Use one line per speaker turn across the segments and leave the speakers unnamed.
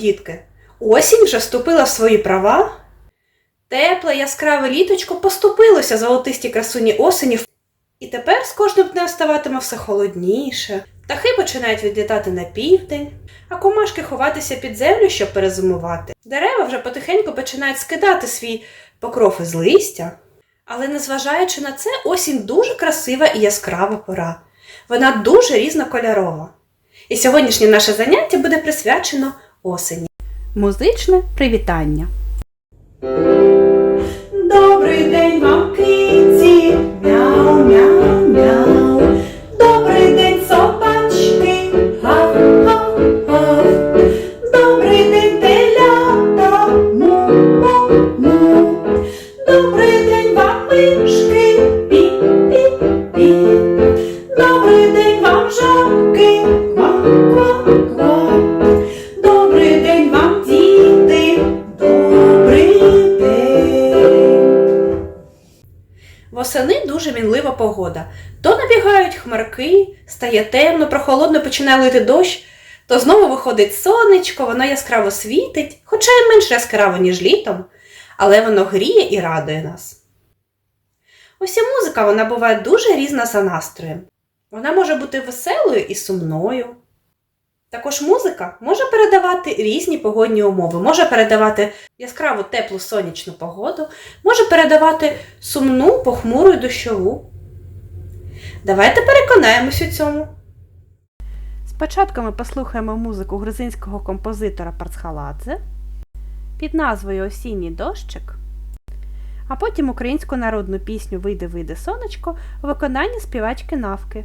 дітки, осінь вже вступила в свої права. Тепле, яскраве літочко поступилося золотисті красуні осені, і тепер з кожним днем ставатиме все холодніше. Птахи починають відлітати на південь, а комашки ховатися під землю, щоб перезимувати. Дерева вже потихеньку починають скидати свій покров із листя. Але незважаючи на це, осінь дуже красива і яскрава пора. Вона дуже різнокольорова. І сьогоднішнє наше заняття буде присвячено осені.
Музичне привітання.
Добрий день вам, киці, мяу, мяу, мяу. Добрий день, собачки, гав, гав, гав. Добрий день, телята, му, му, му. Добрий день вам, мишки, пі, дуже мінлива погода. То набігають хмарки, стає темно, прохолодно починає лити дощ, то знову виходить сонечко, воно яскраво світить, хоча й менш яскраво, ніж літом, але воно гріє і радує нас. Ось музика вона буває дуже різна за настроєм. Вона може бути веселою і сумною. Також музика може передавати різні погодні умови, може передавати яскраву теплу сонячну погоду, може передавати сумну, похмуру і дощову. Давайте переконаємось у цьому.
Спочатку ми послухаємо музику грузинського композитора Парцхаладзе під назвою Осінній дощик, а потім українську народну пісню Вийде, вийде сонечко у виконанні співачки Навки.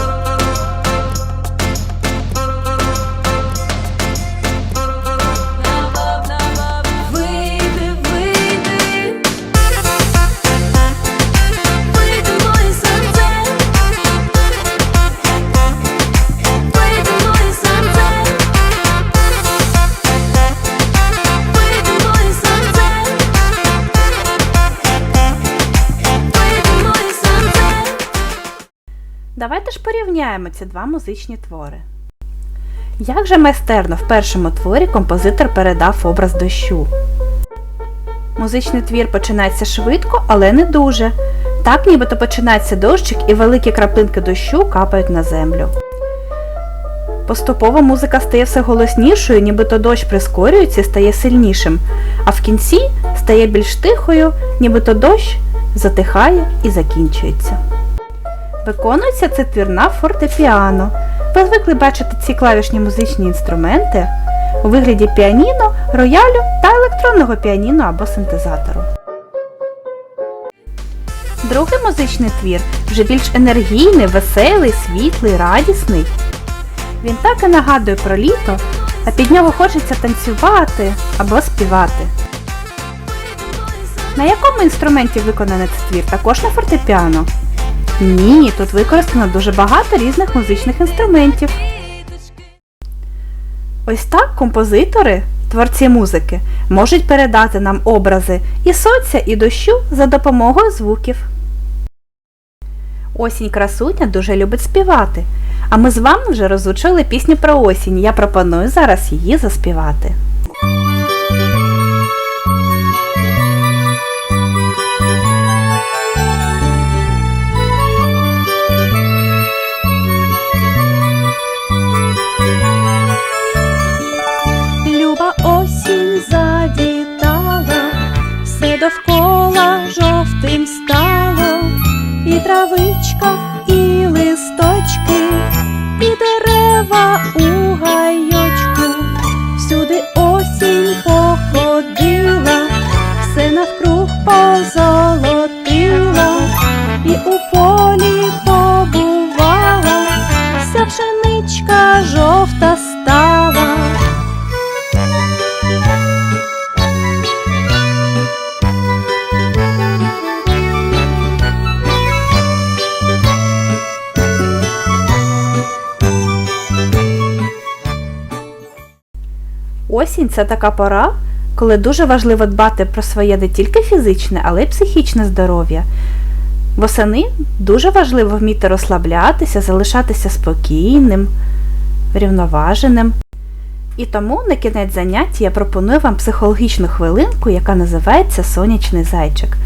Давайте ж порівняємо ці два музичні твори. Як же майстерно в першому творі композитор передав образ дощу. Музичний твір починається швидко, але не дуже. Так нібито починається дощик і великі краплинки дощу капають на землю. Поступово музика стає все голоснішою, нібито дощ прискорюється і стає сильнішим, а в кінці стає більш тихою, нібито дощ затихає і закінчується. Виконується цей твір на фортепіано. Ви звикли бачити ці клавішні музичні інструменти у вигляді піаніно, роялю та електронного піаніно або синтезатору. Другий музичний твір вже більш енергійний, веселий, світлий, радісний. Він так і нагадує про літо, а під нього хочеться танцювати або співати. На якому інструменті виконаний цей твір? Також на фортепіано? Ні, тут використано дуже багато різних музичних інструментів. Ось так композитори, творці музики, можуть передати нам образи і сонця, і дощу за допомогою звуків.
Осінь красуня дуже любить співати. А ми з вами вже розучили пісню про осінь. Я пропоную зараз її заспівати. Дерева Осінь це така пора, коли дуже важливо дбати про своє не тільки фізичне, але й психічне здоров'я. Восени дуже важливо вміти розслаблятися, залишатися спокійним, врівноваженим. І тому на кінець заняття я пропоную вам психологічну хвилинку, яка називається Сонячний зайчик.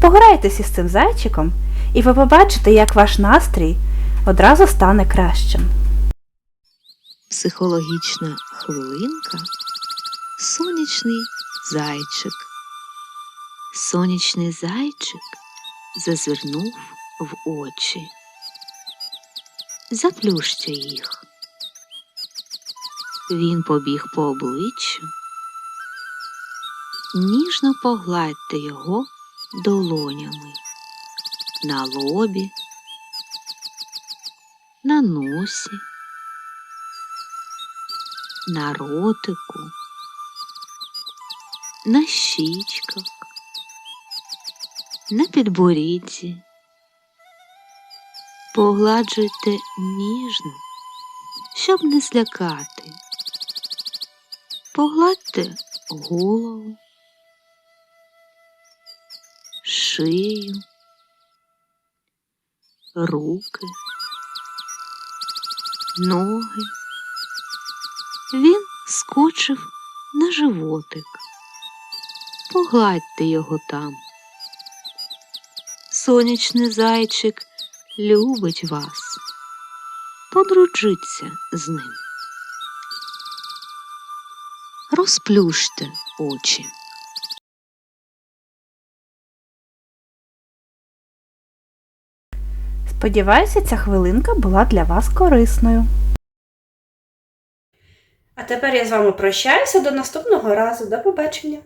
Пограйтеся з цим зайчиком, і ви побачите, як ваш настрій одразу стане кращим.
Психологічна хвилинка. Сонячний зайчик. Сонячний зайчик зазирнув в очі. Заплющте їх. Він побіг по обличчю. Ніжно погладьте його долонями на лобі, на носі на ротику, на щічках, на підборідді. Погладжуйте ніжно, щоб не злякати. Погладьте голову, шию, руки, ноги. Він скочив на животик. Погладьте його там. Сонячний зайчик любить вас. Подружіться з ним. Розплющте очі.
Сподіваюся, ця хвилинка була для вас корисною.
А тепер я з вами прощаюся до наступного разу. До побачення!